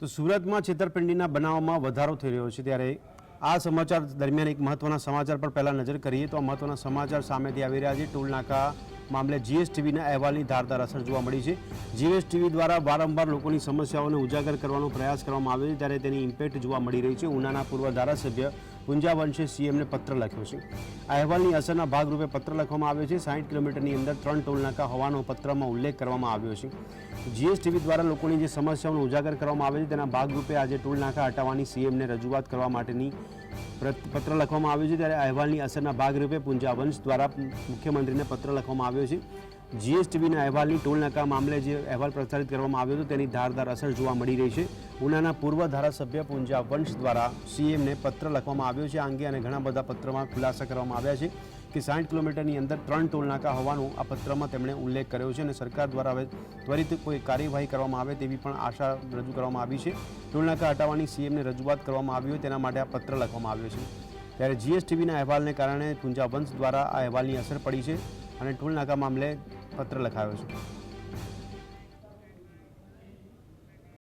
તો સુરતમાં છેતરપિંડીના બનાવમાં વધારો થઈ રહ્યો છે. ત્યારે આ સમાચાર દરમિયાન એક મહત્વના સમાચાર પર પહેલાં નજર કરીએ તો આ મહત્વના સમાચાર સામેથી આવી રહ્યા છે. ટોલ નાકા મામલે જીએસટીવીના અહેવાલની ધારદાર અસર જોવા મળી છે. જીએસટીવી દ્વારા વારંવાર લોકોની સમસ્યાઓને ઉજાગર કરવાનો પ્રયાસ કરવામાં આવ્યો છે, ત્યારે તેની ઇમ્પેક્ટ જોવા મળી રહી છે. ઉનાના પૂર્વ ધારાસભ્ય પુંજાવંશે સીએમને પત્ર લખ્યો છે. અહેવાલની અસરના ભાગરૂપે પત્ર લખવામાં આવ્યો છે. સાઠ કિલોમીટરની અંદર ત્રણ ટોલનાકા હોવાનો પત્રમાં ઉલ્લેખ કરવામાં આવ્યો છે. જીએસટીવી દ્વારા લોકોની જે સમસ્યાઓને ઉજાગર કરવામાં આવે છે, તેના ભાગરૂપે આજે ટોલનાકા હટાવવાની સીએમને રજૂઆત કરવા માટેની પત્ર લખવામાં આવ્યો છે. ત્યારે અહેવાલની અસરના ભાગરૂપે પુંજાવંશ દ્વારા મુખ્યમંત્રીને પત્ર લખવામાં આવ્યો છે. જીએસટીવીના અહેવાલની ટોલ નાકા મામલે જે અહેવાલ પ્રસારિત કરવામાં આવ્યો હતો, તેની ધારદાર અસર જોવા મળી રહી છે. ઉનાના પૂર્વ ધારાસભ્ય પુંજા વંશ દ્વારા સીએમને પત્ર લખવામાં આવ્યો છે. આ અંગે અને ઘણા બધા પત્રમાં ખુલાસા કરવામાં આવ્યા છે કે સાઠ કિલોમીટરની અંદર ત્રણ ટોલનાકા હોવાનો આ પત્રમાં તેમણે ઉલ્લેખ કર્યો છે અને સરકાર દ્વારા હવે ત્વરિત કોઈ કાર્યવાહી કરવામાં આવે તેવી પણ આશા રજૂ કરવામાં આવી છે. ટોલનાકા હટાવવાની સીએમને રજૂઆત કરવામાં આવી હોય તેના માટે આ પત્ર લખવામાં આવ્યો છે. ત્યારે જીએસટીબીના અહેવાલને કારણે પુંજા વંશ દ્વારા આ અહેવાલની અસર પડી છે અને ટોલ નાકા મામલે પત્ર લખાવ્યો છે.